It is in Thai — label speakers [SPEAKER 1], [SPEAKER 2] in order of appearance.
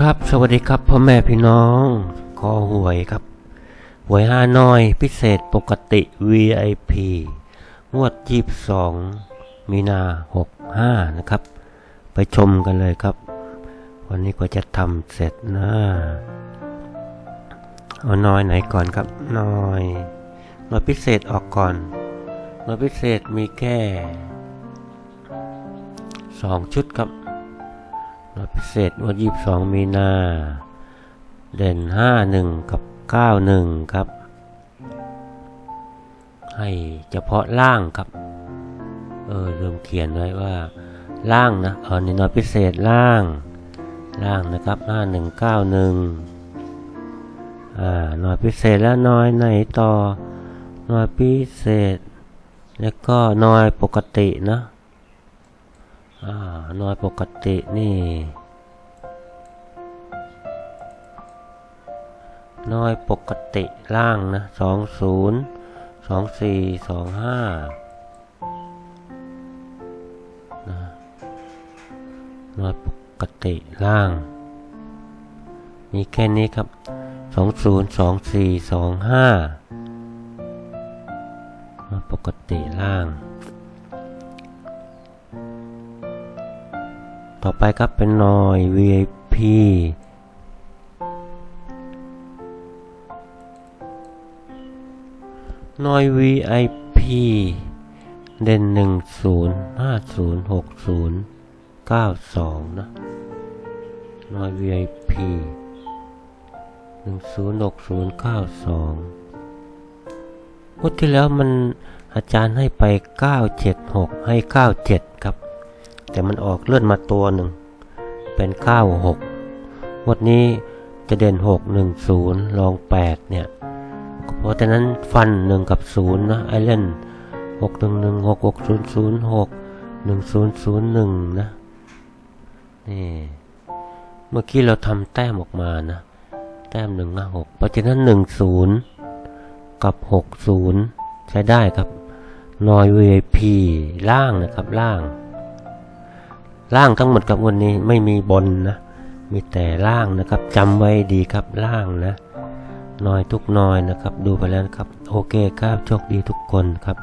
[SPEAKER 1] ครับสวัสดีครับพ่อแม่พี่น้องขอหวยครับ หวยห้าน้อยพิเศษปกติ VIP งวดยีบสองมีนาหกห้านะครับ ไปชมกันเลยครับ วันนี้ก็จะทำเสร็จนะเอาน้อยไหนก่อนครับน้อยน้อยพิเศษออกก่อนน้อยพิเศษมีแค่สองชุดครับ รอบพิเศษวันยี่สองมีนาเด่นห้าหนึ่งกับเก้าหนึ่งครับ ให้เฉพาะล่างครับ เออลืมเขียนไว้ว่าล่างนะเออนี่นอยพิเศษล่าง ล่างนะครับห้าหนึ่งเก้าหนึ่งอ่านอยพิเศษแล้วนอยไหนต่อนอยพิเศษ แล้วก็นอยปกตินะาน้อยปกตินี่น้อยปกติล่างนะสองศูนย์สองสี่สองห้านะน้อยปกติล่าง มีแค่นี้ครับสองศูนย์สองสี่สองห้าน้อยปกติล่าง ต่อไปครับเป็นหน่อย VIP หน่อย VIP เด่นหนึ่งศูนย์ห้าศูนย์หกศูนย์เก้าสองนะหน่อย VIP หนึ่งศูนย์หกศูนย์เก้าสองงวดที่แล้วมันอาจารย์ให้ไปเก้าเจ็ดหกให้เก้าเจ็ด แต่มันออกเลื่อนมาตัวหนึ่ง เป็นเก้าหกวันนี้จะเด่นหกหนึ่งศูนย์ลองแปดเนี่ยเพราะฉะนั้นฟันหนึ่งกับศูนย์นะไอเล่นหกหนึ่งหนึ่งหกหกศูนย์ศูนย์หกหนึ่งศูนย์ศูนย์หนึ่งนะนี่เมื่อกี้เราทำแต้มออกมานะ แต้มหนึ่งห้าหกเพราะฉะนั้นหนึ่งศูนย์กับหกศูนย์ใช้ได้ครับนอย VIP ล่างนะครับล่าง ล่างทั้งหมดครับวันนี้ไม่มีบนนะ มีแต่ล่างนะครับจำไว้ดีครับล่างนะน้อยทุกน้อยนะครับ ดูไปแล้วนะครับ โอเคครับโชคดีทุกคนครับ